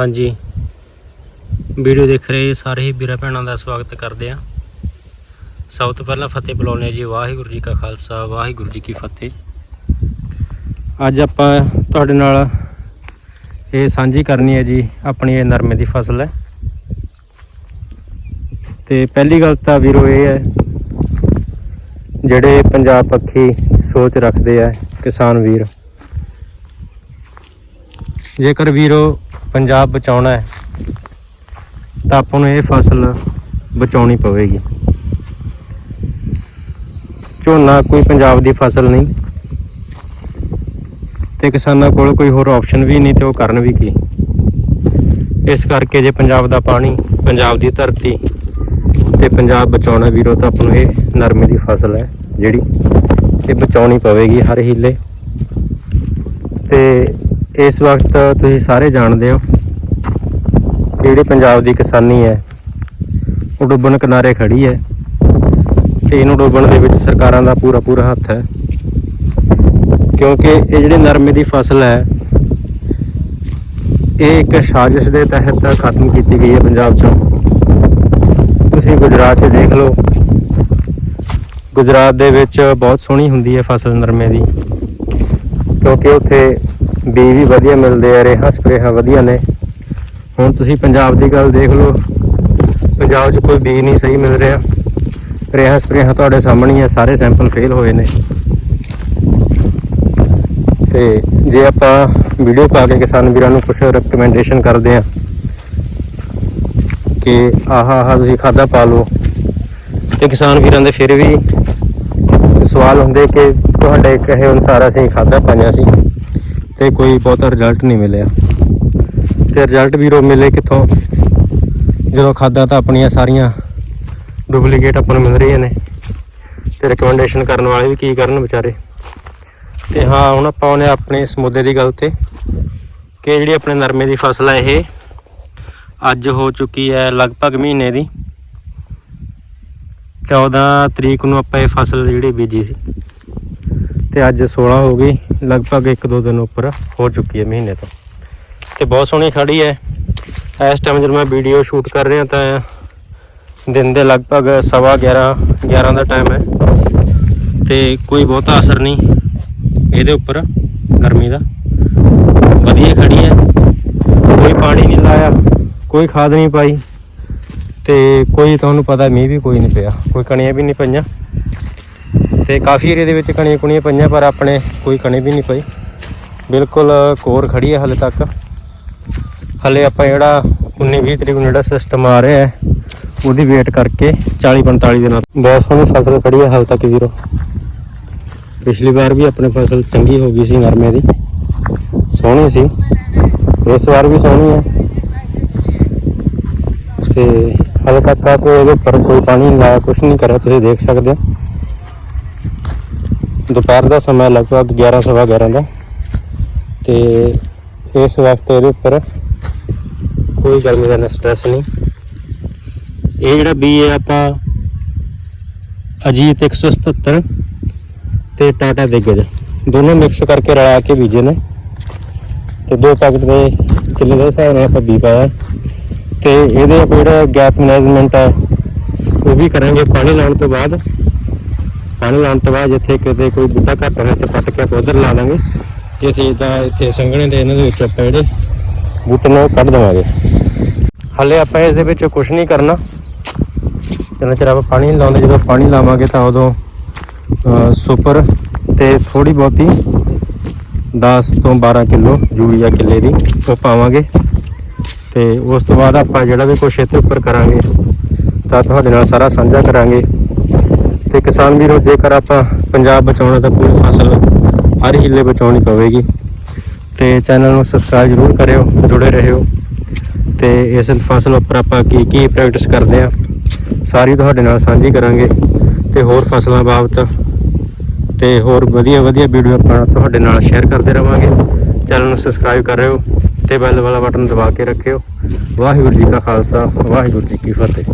ਹਾਂਜੀ। ਵੀਡੀਓ ਦੇਖ ਰਹੇ ਸਾਰੇ ਹੀ ਵੀਰਾਂ ਭੈਣਾਂ ਦਾ ਸਵਾਗਤ ਕਰਦੇ ਆ ਸਭ ਤੋਂ ਪਹਿਲਾਂ ਫਤਿਹ ਬੁਲਾਉਂਦੇ ਹਾਂ ਜੀ। ਵਾਹਿਗੁਰੂ ਜੀ ਕਾ ਖਾਲਸਾ, ਵਾਹਿਗੁਰੂ ਜੀ ਕੀ ਫਤਿਹ। ਅੱਜ ਆਪਾਂ ਤੁਹਾਡੇ ਨਾਲ ਇਹ ਸਾਂਝੀ ਕਰਨੀ ਹੈ ਜੀ, ਆਪਣੀ ਇਹ ਨਰਮੇ ਦੀ ਫਸਲ ਹੈ। ਤੇ ਪਹਿਲੀ ਗੱਲ ਤਾਂ ਵੀਰੋ ਇਹ ਹੈ, ਜਿਹੜੇ ਪੰਜਾਬ ਪੱਖੀ ਸੋਚ ਰੱਖਦੇ ਆ ਕਿਸਾਨ ਵੀਰ। ਜੇਕਰ ਵੀਰੋ ਪੰਜਾਬ ਬਚਾਉਣਾ ਹੈ, ਤਾਂ ਆਪਾਂ ਨੂੰ ਇਹ ਫਸਲ ਬਚਾਉਣੀ ਪਵੇਗੀ। ਝੋਨਾ ਕੋਈ ਪੰਜਾਬ ਦੀ ਫਸਲ ਨਹੀਂ ਤੇ ਕਿਸਾਨਾਂ ਕੋਲ ਕੋਈ ਹੋਰ ਆਪਸ਼ਨ ਵੀ ਨਹੀਂ ਤੇ ਉਹ ਕਰਨ ਵੀ ਕੀ? ਇਸ ਕਰਕੇ ਜੇ ਪੰਜਾਬ ਦਾ ਪਾਣੀ, ਪੰਜਾਬ ਦੀ ਧਰਤੀ ਤੇ ਪੰਜਾਬ ਬਚਾਉਣਾ ਵੀਰੋ, ਤਾਂ ਆਪਾਂ ਨੂੰ ਇਹ ਨਰਮੇ ਦੀ ਫਸਲ ਹੈ ਜਿਹੜੀ ਇਹ ਬਚਾਉਣੀ ਪਵੇਗੀ ਹਰ ਹੀਲੇ। ਤੇ ਇਸ ਵਕਤ ਤੁਸੀਂ ਸਾਰੇ ਜਾਣਦੇ ਹੋ ਕਿ ਜਿਹੜੀ ਪੰਜਾਬ ਦੀ ਕਿਸਾਨੀ ਹੈ, ਉਹ ਡੁੱਬਣ ਕਿਨਾਰੇ ਖੜੀ ਹੈ ਤੇ ਇਹਨੂੰ ਡੁੱਬਣ ਦੇ ਵਿੱਚ ਸਰਕਾਰਾਂ ਦਾ ਪੂਰਾ ਪੂਰਾ ਹੱਥ ਹੈ। ਕਿਉਂਕਿ ਇਹ ਜਿਹੜੀ ਨਰਮੇ ਦੀ ਫਸਲ ਹੈ, ਇਹ ਇੱਕ ਸਾਜ਼ਿਸ਼ ਦੇ ਤਹਿਤ ਖਤਮ ਕੀਤੀ ਗਈ ਹੈ ਪੰਜਾਬ 'ਚੋਂ। ਤੁਸੀਂ ਗੁਜਰਾਤ 'ਚ ਦੇਖ ਲਓ, ਗੁਜਰਾਤ ਦੇ ਵਿੱਚ ਬਹੁਤ ਸੋਹਣੀ ਹੁੰਦੀ ਹੈ ਫਸਲ ਨਰਮੇ ਦੀ, ਕਿਉਂਕਿ ਉੱਥੇ ਬੀ ਵੀ ਵਧੀਆ ਮਿਲਦੇ ਆ, ਰੇਹਾਂ ਸਪਰੇਹਾਂ ਵਧੀਆ ਨੇ। ਹੁਣ ਤੁਸੀਂ ਪੰਜਾਬ ਦੀ ਗੱਲ ਦੇਖ ਲਓ, ਪੰਜਾਬ 'ਚ ਕੋਈ ਬੀ ਨਹੀਂ ਸਹੀ ਮਿਲ ਰਿਹਾ। ਰੇਹਾਂ ਸਪਰੇਹਾਂ ਤੁਹਾਡੇ ਸਾਹਮਣੇ ਆ, ਸਾਰੇ ਸੈਂਪਲ ਫੇਲ ਹੋਏ ਨੇ। ਤੇ ਜੇ ਆਪਾਂ ਵੀਡੀਓ ਪਾ ਕੇ ਕਿਸਾਨ ਵੀਰਾਂ ਨੂੰ ਕੁਝ ਰეკਮੈਂਡੇਸ਼ਨ ਕਰਦੇ ਆ ਕਿ ਆਹ ਆਹ ਤੁਸੀਂ ਖਾਦਾ ਪਾ ਲਓ, ਤੇ ਕਿਸਾਨ ਵੀਰਾਂ ਦੇ ਫਿਰ ਵੀ ਸਵਾਲ ਹੁੰਦੇ ਕਿ ਤੁਹਾਡੇ ਕਹੇ ਅਨੁਸਾਰ ਅਸੀਂ ਖਾਦਾ ਪਾਈਆਂ ਸੀ। ਤੇ ਕੋਈ ਬਹੁਤਾ ਰਿਜ਼ਲਟ ਨਹੀਂ ਮਿਲਿਆ। ਤੇ ਰਿਜ਼ਲਟ ਵੀਰੋ ਮਿਲੇ ਕਿੱਥੋਂ? ਜਦੋਂ ਖਾਦਾ ਤਾਂ ਆਪਣੀਆਂ ਸਾਰੀਆਂ ਡੁਪਲੀਕੇਟ ਆਪਾਂ ਨੂੰ ਮਿਲ ਰਹੀਆਂ ਨੇ। ਤੇ ਰეკਮੈਂਡੇਸ਼ਨ ਕਰਨ ਵਾਲੇ ਵੀ ਕੀ ਕਰਨ ਵਿਚਾਰੇ? ਤੇ ਹਾਂ, ਹੁਣ ਆਪਾਂ ਉਹਨੇ ਆਪਣੇ ਇਸ ਮੁੱਦੇ ਦੀ ਗੱਲ ਤੇ ਕਿ ਜਿਹੜੀ ਆਪਣੇ ਨਰਮੇ ਦੀ ਫਸਲ ਹੈ ਇਹ, ਅੱਜ ਹੋ ਚੁੱਕੀ ਹੈ ਲਗਭਗ ਮਹੀਨੇ ਦੀ। 14 ਤਰੀਕ ਨੂੰ ਆਪਾਂ ਇਹ ਫਸਲ ਜਿਹੜੀ ਬੀਜੀ ਸੀ। ਤੇ ਅੱਜ 16 ਹੋ ਗਈ। ਲਗਭਗ 1-2 ਦਿਨ ਉੱਪਰ ਹੋ ਚੁੱਕੀ ਹੈ ਮਹੀਨੇ ਤੋਂ। ਤੇ ਬਹੁਤ ਸੋਹਣੀ ਖੜੀ ਹੈ। ਇਸ ਟਾਈਮ ਜਦ ਮੈਂ ਵੀਡੀਓ ਸ਼ੂਟ ਕਰ ਰਿਹਾ ਤਾਂ ਦਿਨ ਦੇ ਲਗਭਗ ਸਵਾ 11 11 ਦਾ ਟਾਈਮ ਹੈ। ਤੇ ਕੋਈ ਬਹੁਤਾ ਅਸਰ ਨਹੀਂ ਇਹਦੇ ਉੱਪਰ, ਗਰਮੀ ਦਾ। ਵਧੀਆ ਖੜੀ ਹੈ। ਕੋਈ ਪਾਣੀ ਨਹੀਂ ਲਾਇਆ, ਕੋਈ ਖਾਦ ਨਹੀਂ ਪਾਈ। ਤੇ ਕੋਈ ਤੁਹਾਨੂੰ ਪਤਾ ਮੀਂਹ ਵੀ ਕੋਈ ਨਹੀਂ ਪਿਆ, ਕੋਈ ਕਣੀਆਂ ਵੀ ਨਹੀਂ ਪਈਆਂ। ਤੇ ਕਾਫੀ ਏਰੀਆ ਦੇ ਵਿੱਚ ਕਣੀਆਂ ਕੁਣੀਆਂ ਪਈਆਂ, ਪਰ ਆਪਣੇ ਕੋਈ ਕਣੀ ਵੀ ਨਹੀਂ ਪਈ। ਬਿਲਕੁਲ ਕੋਰ ਖੜੀ ਹੈ ਹਲੇ ਤੱਕ। ਹਲੇ ਆਪਾਂ ਜਿਹੜਾ 19 20 ਤਰੀਕ ਨੂੰ ਜਿਹੜਾ ਸਿਸਟਮ ਆ ਰਿਹਾ ਹੈ, ਉਹਦੀ ਵੇਟ ਕਰਕੇ 40 45 ਦਿਨਾਂ ਬਹੁਤ ਸੋਹਣੀ ਫਸਲ ਖੜੀ ਹੈ ਹਾਲ ਤੱਕ ਵੀਰੋ। ਪਿਛਲੀ ਵਾਰ ਵੀ ਆਪਣੇ ਫਸਲ ਚੰਗੀ ਹੋ ਗਈ ਸੀ ਨਰਮੇ ਦੀ। ਸੋਹਣੀ ਸੀ। ਇਸ ਵਾਰ ਵੀ ਸੋਹਣੀ ਹੈ। ਤੇ ਹਾਲੇ ਤੱਕ ਆ ਕੋਈ ਇਹਦੇ ਉੱਪਰ ਕੋਈ ਪਾਣੀ ਨਹੀਂ ਲਾਇਆ ਕੁਝ ਨਹੀਂ ਕਰਿਆ, ਤੁਸੀਂ ਦੇਖ ਸਕਦੇ ਹੋ। ਦੁਪਹਿਰ ਦਾ ਸਮਾਂ ਲਗਭਗ 11 ਸਵਾ 11 ਦਾ। ਤੇ ਇਸ ਵਕਤ ਇਹਦੇ ਉੱਪਰ ਕੋਈ ਗਰਮੀ ਦਾ ਸਟ੍ਰੈਸ ਨਹੀਂ। ਇਹ ਜਿਹੜਾ ਬੀ ਹੈ ਆਪਾਂ ਅਜੀਤ 177 ਤੇ ਟਾਟਾ ਦਿੱਗਜ ਦੋਨੋਂ ਮਿਕਸ ਕਰਕੇ ਰਲਾ ਕੇ ਬੀਜੇ ਨੇ। ਤੇ ਦੋ ਪੈਕਟ ਦੇ ਕਿੱਲੇ ਦੇ ਹਿਸਾਬ ਨਾਲ ਆਪਾਂ ਬੀ ਪਾਇਆ। ਤੇ ਇਹਦੇ ਜਿਹੜਾ ਗੈਪ ਮੈਨੇਜਮੈਂਟ ਹੈ ਉਹ ਵੀ ਕਰਾਂਗੇ ਪਾਣੀ ਲਾਉਣ ਤੋਂ ਬਾਅਦ। ਪਾਣੀ ਲਾਉਣ ਤੋਂ ਬਾਅਦ ਜਿੱਥੇ ਕਿਤੇ ਕੋਈ ਬੂਟਾ ਘੱਟ ਹੋਵੇ ਤੇ ਪੱਟ ਕੇ ਆਪਾਂ ਉਧਰ ਲਾ ਦਾਂਗੇ। ਜਿੱਥੇ ਇਦਾਂ ਇੱਥੇ ਸੰਘਣੇ ਦੇ ਇਹਨਾਂ ਦੇ ਵਿੱਚ ਆਪਾਂ ਜਿਹੜੇ ਬੂਟੇ ਨੂੰ ਕੱਢ ਦੇਵਾਂਗੇ। ਹਲੇ ਆਪਾਂ ਇਸ ਦੇ ਵਿੱਚ ਕੁਝ ਨਹੀਂ ਕਰਨਾ। ਜਿੰਨਾ ਚਿਰ ਆਪਾਂ ਪਾਣੀ ਨਹੀਂ ਲਾਉਂਦੇ, ਜਦੋਂ ਪਾਣੀ ਲਾਵਾਂਗੇ ਤਾਂ ਉਦੋਂ ਸੁਪਰ ਤੇ ਥੋੜੀ ਬਹੁਤੀ 10 ਤੋਂ 12 ਕਿਲੋ ਯੂਰੀਆ ਕਿੱਲੇ ਦੀ ਉਹ ਪਾਵਾਂਗੇ। ਤੇ ਉਸ ਤੋਂ ਬਾਅਦ ਆਪਾਂ ਜਿਹੜਾ ਵੀ ਕੁਛ ਇੱਥੇ ਉੱਪਰ ਕਰਾਂਗੇ, ਤਾਂ ਤੁਹਾਡੇ ਨਾਲ ਸਾਰਾ ਸਾਂਝਾ ਕਰਾਂਗੇ। ਤੇ ਕਿਸਾਨ ਵੀਰੋ, ਜੇਕਰ ਆਪਾਂ ਪੰਜਾਬ ਬਚਾਉਣਾ ਤਾਂ ਪੂਰੀ ਫਸਲ ਹਰ ਹਿੱਲੇ ਬਚਾਉਣੀ ਪਵੇਗੀ। ਤੇ ਚੈਨਲ ਨੂੰ ਸਬਸਕ੍ਰਾਈਬ ਜ਼ਰੂਰ ਕਰਿਓ, ਜੁੜੇ ਰਹਿਓ ਤੇ ਇਸ ਫਸਲ ਉੱਪਰ ਆਪਾਂ ਕੀ ਕੀ ਪ੍ਰੈਕਟਿਸ ਕਰਦੇ ਆ ਸਾਰੀ ਤੁਹਾਡੇ ਨਾਲ ਸਾਂਝੀ ਕਰਾਂਗੇ। ਤੇ ਹੋਰ ਫਸਲਾਂ ਬਾਬਤ ਤੇ ਹੋਰ ਵਧੀਆ ਵਧੀਆ ਵੀਡੀਓ ਆਪਾਂ ਤੁਹਾਡੇ ਨਾਲ ਸ਼ੇਅਰ ਕਰਦੇ ਰਵਾਂਗੇ। ਚੈਨਲ ਨੂੰ ਸਬਸਕ੍ਰਾਈਬ ਕਰ ਰਿਓ ਤੇ ਬੈਲ ਵਾਲਾ ਬਟਨ ਦਬਾ ਕੇ ਰੱਖਿਓ। ਵਾਹਿਗੁਰੂ ਜੀ ਕਾ ਖਾਲਸਾ, ਵਾਹਿਗੁਰੂ ਜੀ ਕੀ ਫਤਿਹ।